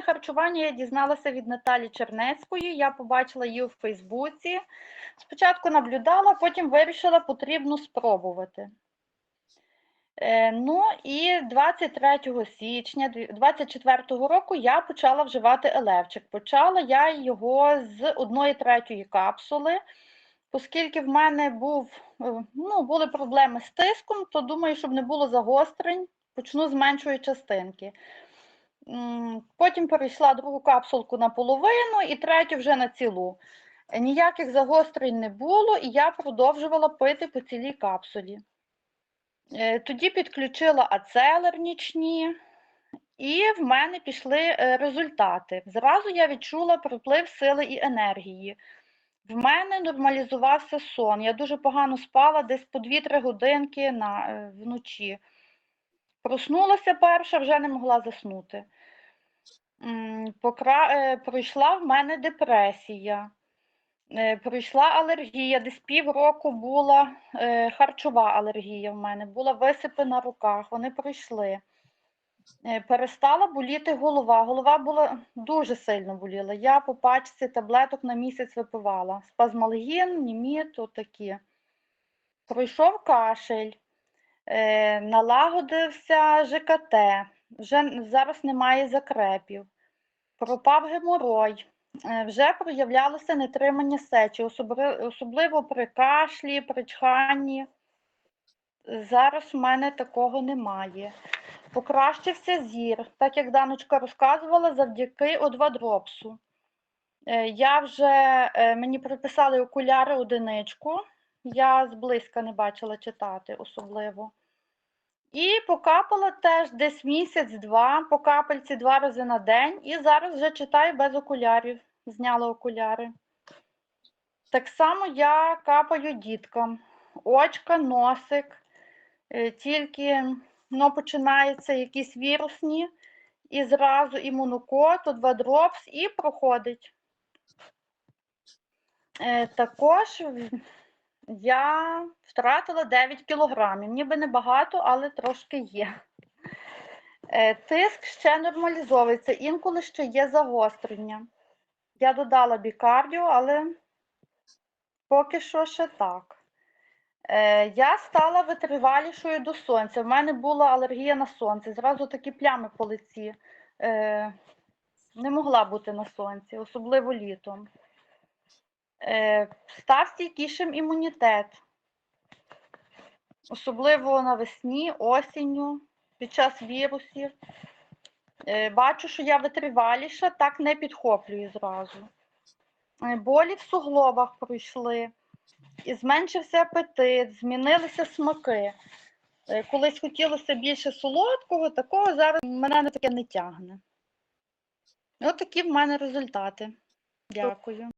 Раціональне харчування я дізналася від Наталі Чернецької. Я побачила її у Фейсбуці. Спочатку наблюдала, потім вирішила, потрібно спробувати. Е, Ну і 23 січня 24 року я почала вживати елевчик. Почала я його з 1 третьої капсули. Оскільки в мене був, е, ну, були проблеми з тиском, то думаю, щоб не було загострень, почну з меншої частинки. Потім перейшла другу капсулку на половину і третю вже на цілу. Ніяких загострень не було, і я продовжувала пити по цілій капсулі. Е, Тоді підключила ацелер нічні, і в мене пішли е, результати. Зразу я відчула приплив сили і енергії. В мене нормалізувався сон. Я дуже погано спала, десь по 2-3 годинки на, е, вночі. Проснулася перша, вже не могла заснути. Покра... е, Пройшла в мене депресія, Е, пройшла алергія, десь півроку була е, харчова алергія в мене, була висипи на руках, вони пройшли. Перестала боліти голова. Голова була дуже сильно боліла. Я по пачці таблеток на місяць випивала. Спазмалгін, німіт, отакі. Пройшов кашель, налагодився ЖКТ, вже зараз немає закрепів. Пропав геморой, е, вже проявлялося нетримання сечі, особливо при кашлі, при чханні. Зараз в мене такого немає. Покращився зір, так як Даночка розказувала, завдяки одвадропсу. Е, Я вже, е, мені приписали окуляри одиничку, я зблизька не бачила читати особливо. І покапала теж десь місяць-два, по капельці два рази на день, і зараз вже читаю без окулярів, зняла окуляри. Так само я капаю діткам. Очка, носик, е, тільки ну, починаються якісь вірусні, і зразу імунокод, два дропс, і проходить. Е, Також я втратила 9 кілограмів. Ніби небагато, але трошки є. Е, Тиск ще нормалізовується, інколи ще є загострення. Я додала бікардіо, але поки що ще так. Е, Я стала витривалішою до сонця. В мене була алергія на сонце. Зразу такі плями по лиці. Е, Не могла бути на сонці, особливо літом. Е, Став стійкішим імунітет. Особливо навесні, осінню, під час вірусів. Е, Бачу, що я витриваліша, так не підхоплюю зразу. Е, Болі в суглобах пройшли, і зменшився апетит, змінилися смаки. Колись хотілося більше солодкого, такого зараз мене на таке не тягне. Ось такі в мене результати. Дякую.